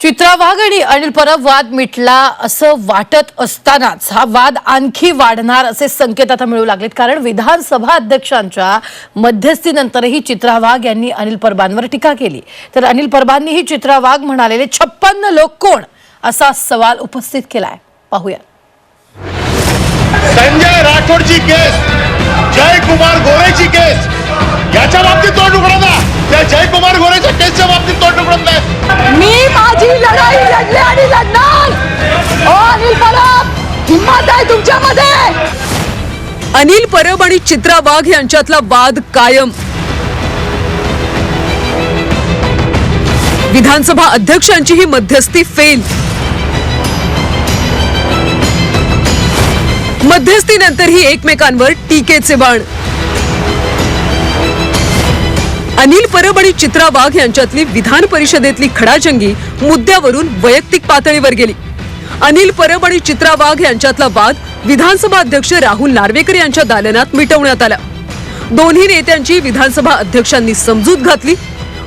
चित्रा वाघ आणि अनिल परब वाद मिटला असं वाटत असतानाच हा वाद आणखी वाढणार असे संकेत आता मिळू लागलेत. कारण विधानसभा अध्यक्षांच्या मध्यस्थीनंतरही चित्रा वाघ यांनी अनिल परबांवर टीका केली. तर अनिल परबांनीही चित्रा वाघ म्हणालेले छप्पन्न लोक कोण? असा सवाल उपस्थित केलाय. पाहूया. संजय राठोडची केस. लढले आणि ओ अनिल परब हिंमत आहे तुमच्यामध्ये! अनिल परब आणि चित्रा वाघ यांच्यातला वाद कायम. विधानसभा अध्यक्षांची ही मध्यस्थी फेल मध्यस्थीनंतरही एकमेकांवर टीकेचे बाण. अनिल परब आणि चित्रा वाघ यांच्यातली विधान परिषदेतली खडाजंगी मुद्द्यावरून वैयक्तिक पातळीवर गेली. अनिल परब आणि चित्रा वाघ यांच्यातला वाद विधानसभा अध्यक्ष राहुल नार्वेकर यांच्या दालनात मिटवण्यात आला. दोन्ही नेत्यांची विधानसभा अध्यक्षांनी समजूत घातली.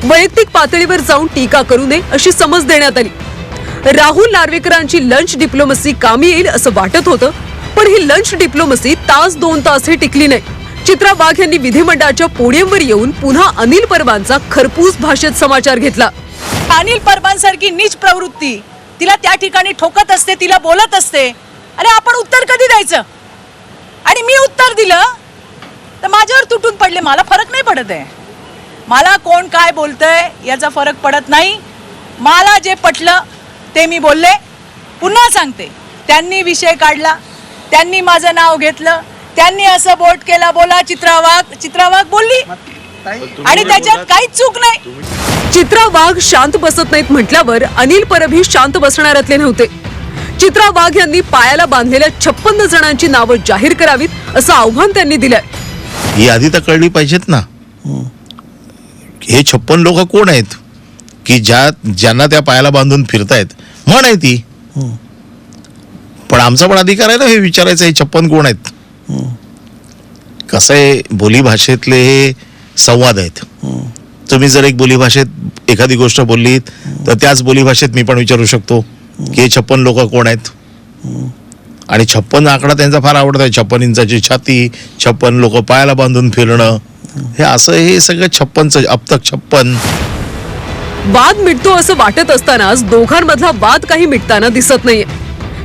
वैयक्तिक पातळीवर जाऊन टीका करू नये अशी समज देण्यात आली. राहुल नार्वेकरांची लंच डिप्लोमसी कामी येईल असं वाटत होतं पण ही लंच डिप्लोमसी तास दोन तास हे टिकली नाही. चित्रा वाघ यांनी विधिमंडळाच्या पोडियमवर येऊन पुन्हा अनिल परबांचा खरपूस भाषेत समाचार घेतला. अनिल परबांसारखी नीच प्रवृत्ती. तिला त्या ठिकाणी ठोकत असते तिला बोलत असते. अरे आपण उत्तर कधी द्यायचं? आणि मी उत्तर दिलं तर माझ्यावर तुटून पडले. मला फरक नाही पडत आहे. मला कोण काय बोलतंय याचा फरक पडत नाही. मला जे पटलं ते मी बोलले. पुन्हा सांगते. त्यांनी विषय काढला. त्यांनी माझं नाव घेतलं. त्यांनी असं बोट केला बोला चित्रा वाघ चित्रा वाघ बोलली आणि त्याच्यात काहीच चूक नाही. चित्रा वाघ शांत बसत नाहीत म्हटल्यावर अनिल परब ही शांत बसणाऱ्यातले नव्हते. चित्रा वाघ यांनी पायाला बांधलेल्या छप्पन्न जणांची नावं जाहीर करावीत असं आव्हान त्यांनी दिलंय. ही आधी तर कळली पाहिजेत ना. हे छप्पन लोक कोण आहेत? की ज्या ज्यांना त्या पायाला बांधून फिरतायत. म्हण आहे ती. पण आमचा पण अधिकार आहे ना हे विचारायचं हे छप्पन कोण आहेत? कसं आहे बोलीभाषेतले हे संवाद आहेत. तुम्ही जर एक बोलीभाषेत एखादी गोष्ट बोललीत तर त्याच बोलीभाषेत मी पण विचारू शकतो की हे छप्पन लोक कोण आहेत? आणि छप्पन आकडा त्यांचा फार आवडत आहे छप्पन इंचाची छाती छप्पन लोक पायाला बांधून फिरणं. हे असं हे सगळं छप्पनचं अब तक छप्पन. वाद मिटतो असं वाटत असतानाच दोघांमधला वाद काही मिटताना दिसत नाहीये.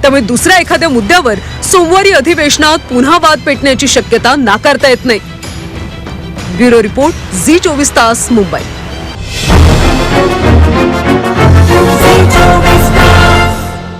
त्यामुळे दुसऱ्या एखाद्या मुद्द्यावर सोमवारी अधिवेशनात पुन्हा वाद पेटण्याची शक्यता नाकारता येत नाही. ब्युरो रिपोर्ट झी चोवीस तास मुंबई.